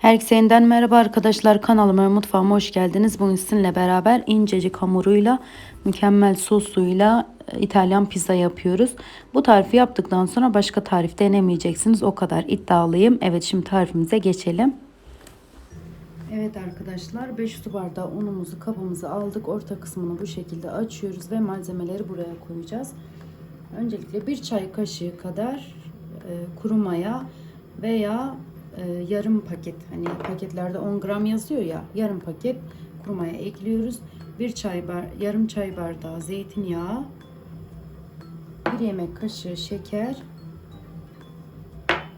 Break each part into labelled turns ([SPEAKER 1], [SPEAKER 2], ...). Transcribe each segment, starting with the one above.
[SPEAKER 1] Herkese yeniden merhaba arkadaşlar kanalıma mutfağıma hoş geldiniz. Bugün sizinle beraber incecik hamuruyla mükemmel sosuyla e, İtalyan pizza yapıyoruz. Bu tarifi yaptıktan sonra başka tarif denemeyeceksiniz. O kadar iddialıyım. Evet şimdi tarifimize geçelim. Evet arkadaşlar 5 su bardağı unumuzu kabımıza aldık. Orta kısmını bu şekilde açıyoruz ve malzemeleri buraya koyacağız. Öncelikle bir çay kaşığı kadar e, kuru maya veya e, yarım paket hani paketlerde 10 gram yazıyor ya yarım paket kuru maya ekliyoruz. Bir çay bar yarım çay bardağı zeytinyağı, bir yemek kaşığı şeker,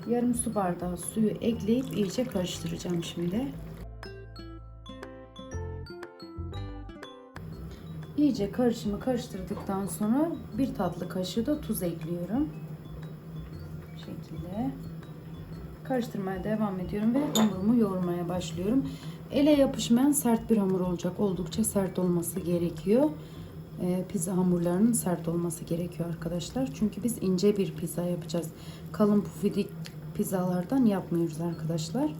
[SPEAKER 1] yarım su bardağı suyu ekleyip iyice karıştıracağım şimdi. İyice karışımı karıştırdıktan sonra bir tatlı kaşığı da tuz ekliyorum. Karıştırmaya devam ediyorum ve hamurumu yoğurmaya başlıyorum. Ele yapışmayan sert bir hamur olacak. Oldukça sert olması gerekiyor. Ee, pizza hamurlarının sert olması gerekiyor arkadaşlar. Çünkü biz ince bir pizza yapacağız. Kalın pufidik pizzalardan yapmıyoruz arkadaşlar.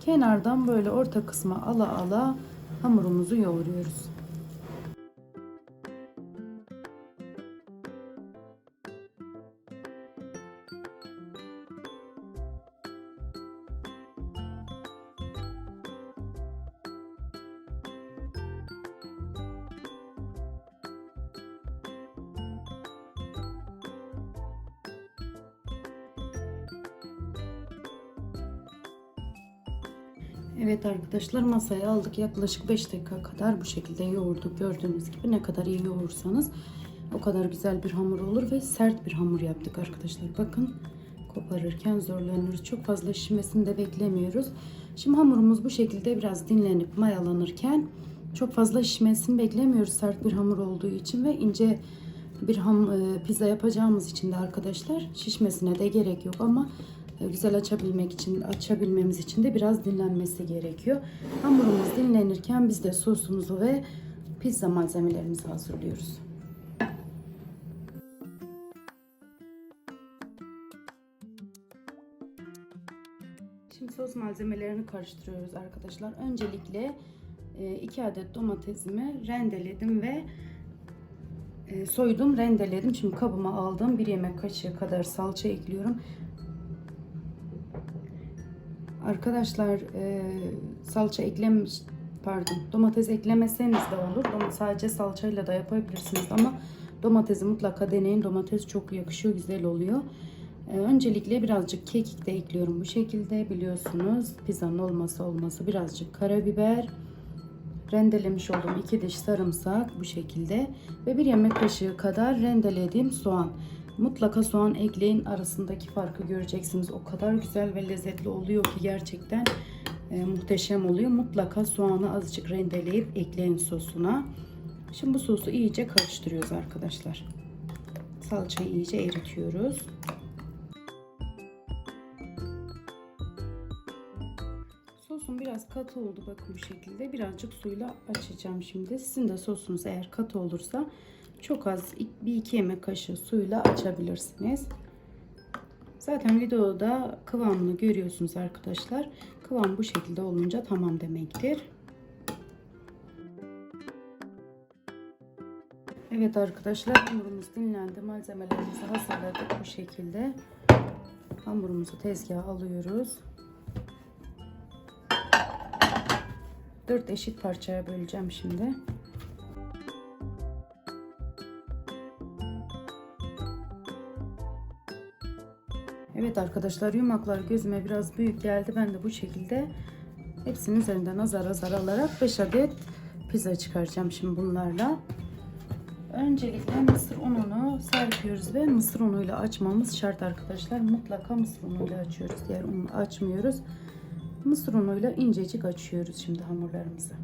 [SPEAKER 1] Kenardan böyle orta kısma ala ala hamurumuzu yoğuruyoruz. Evet arkadaşlar masaya aldık. Yaklaşık 5 dakika kadar bu şekilde yoğurduk. Gördüğünüz gibi ne kadar iyi yoğurursanız o kadar güzel bir hamur olur ve sert bir hamur yaptık arkadaşlar. Bakın koparırken zorlanıyoruz. Çok fazla şişmesini de beklemiyoruz. Şimdi hamurumuz bu şekilde biraz dinlenip mayalanırken çok fazla şişmesini beklemiyoruz. Sert bir hamur olduğu için ve ince bir ham, e, pizza yapacağımız için de arkadaşlar şişmesine de gerek yok ama güzel açabilmek için açabilmemiz için de biraz dinlenmesi gerekiyor. Hamurumuz dinlenirken biz de sosumuzu ve pizza malzemelerimizi hazırlıyoruz. Şimdi sos malzemelerini karıştırıyoruz arkadaşlar. Öncelikle 2 adet domatesimi rendeledim ve e, soydum, rendeledim. Şimdi kabıma aldım. Bir yemek kaşığı kadar salça ekliyorum. Arkadaşlar e, salça eklemiş pardon domates eklemeseniz de olur. Sadece salçayla da yapabilirsiniz ama domatesi mutlaka deneyin. Domates çok yakışıyor, güzel oluyor. E, öncelikle birazcık kekik de ekliyorum bu şekilde biliyorsunuz. Pizzanın olması olması birazcık karabiber, rendelemiş olduğum iki diş sarımsak bu şekilde ve bir yemek kaşığı kadar rendelediğim soğan. Mutlaka soğan ekleyin arasındaki farkı göreceksiniz. O kadar güzel ve lezzetli oluyor ki gerçekten e, muhteşem oluyor. Mutlaka soğanı azıcık rendeleyip ekleyin sosuna. Şimdi bu sosu iyice karıştırıyoruz arkadaşlar. Salçayı iyice eritiyoruz. Sosum biraz katı oldu bakın bu şekilde. Birazcık suyla açacağım şimdi. Sizin de sosunuz eğer katı olursa çok az bir iki yemek kaşığı suyla açabilirsiniz. Zaten videoda kıvamını görüyorsunuz arkadaşlar. Kıvam bu şekilde olunca tamam demektir. Evet arkadaşlar hamurumuz dinlendi. Malzemelerimizi hazırladık bu şekilde. Hamurumuzu tezgaha alıyoruz. 4 eşit parçaya böleceğim şimdi. Evet arkadaşlar yumaklar gözüme biraz büyük geldi. Ben de bu şekilde hepsinin üzerinden azar azar alarak 5 adet pizza çıkaracağım şimdi bunlarla. Öncelikle mısır ununu serpiyoruz ve mısır unuyla açmamız şart arkadaşlar. Mutlaka mısır unuyla açıyoruz. Diğer unu açmıyoruz. Mısır unuyla incecik açıyoruz şimdi hamurlarımızı.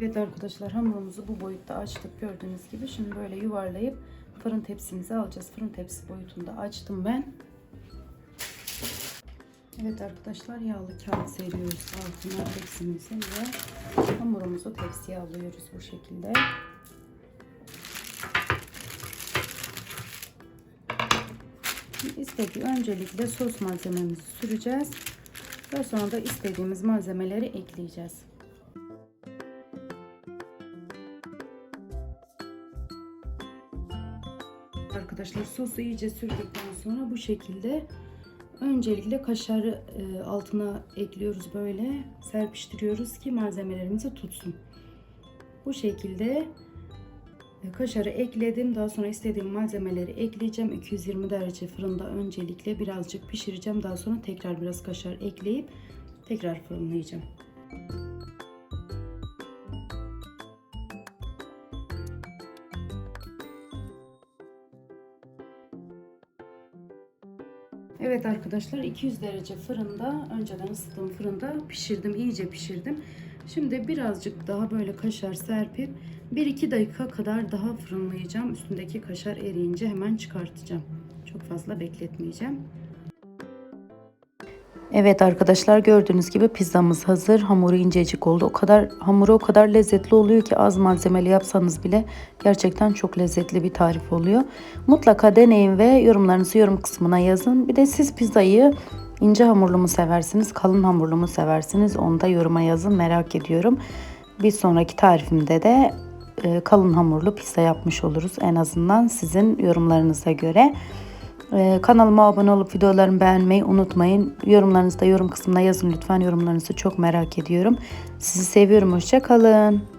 [SPEAKER 1] Evet arkadaşlar hamurumuzu bu boyutta açtık gördüğünüz gibi. Şimdi böyle yuvarlayıp fırın tepsimize alacağız. Fırın tepsi boyutunda açtım ben. Evet arkadaşlar yağlı kağıt seriyoruz altına tepsimizin ve hamurumuzu tepsiye alıyoruz bu şekilde. İstediği öncelikle sos malzememizi süreceğiz. Daha sonra da istediğimiz malzemeleri ekleyeceğiz. Arkadaşlar sosu iyice sürdükten sonra bu şekilde öncelikle kaşarı e, altına ekliyoruz böyle serpiştiriyoruz ki malzemelerimizi tutsun. Bu şekilde e, kaşarı ekledim. Daha sonra istediğim malzemeleri ekleyeceğim. 220 derece fırında öncelikle birazcık pişireceğim. Daha sonra tekrar biraz kaşar ekleyip tekrar fırınlayacağım. Evet arkadaşlar 200 derece fırında önceden ısıttığım fırında pişirdim iyice pişirdim. Şimdi birazcık daha böyle kaşar serpip 1-2 dakika kadar daha fırınlayacağım. Üstündeki kaşar eriyince hemen çıkartacağım. Çok fazla bekletmeyeceğim.
[SPEAKER 2] Evet arkadaşlar gördüğünüz gibi pizzamız hazır. Hamuru incecik oldu. O kadar hamuru o kadar lezzetli oluyor ki az malzemeli yapsanız bile gerçekten çok lezzetli bir tarif oluyor. Mutlaka deneyin ve yorumlarınızı yorum kısmına yazın. Bir de siz pizzayı ince hamurlu mu seversiniz, kalın hamurlu mu seversiniz? Onu da yoruma yazın merak ediyorum. Bir sonraki tarifimde de e, kalın hamurlu pizza yapmış oluruz en azından sizin yorumlarınıza göre. Ee, kanalıma abone olup videolarımı beğenmeyi unutmayın. Yorumlarınızı da yorum kısmına yazın lütfen. Yorumlarınızı çok merak ediyorum. Sizi seviyorum. Hoşça kalın.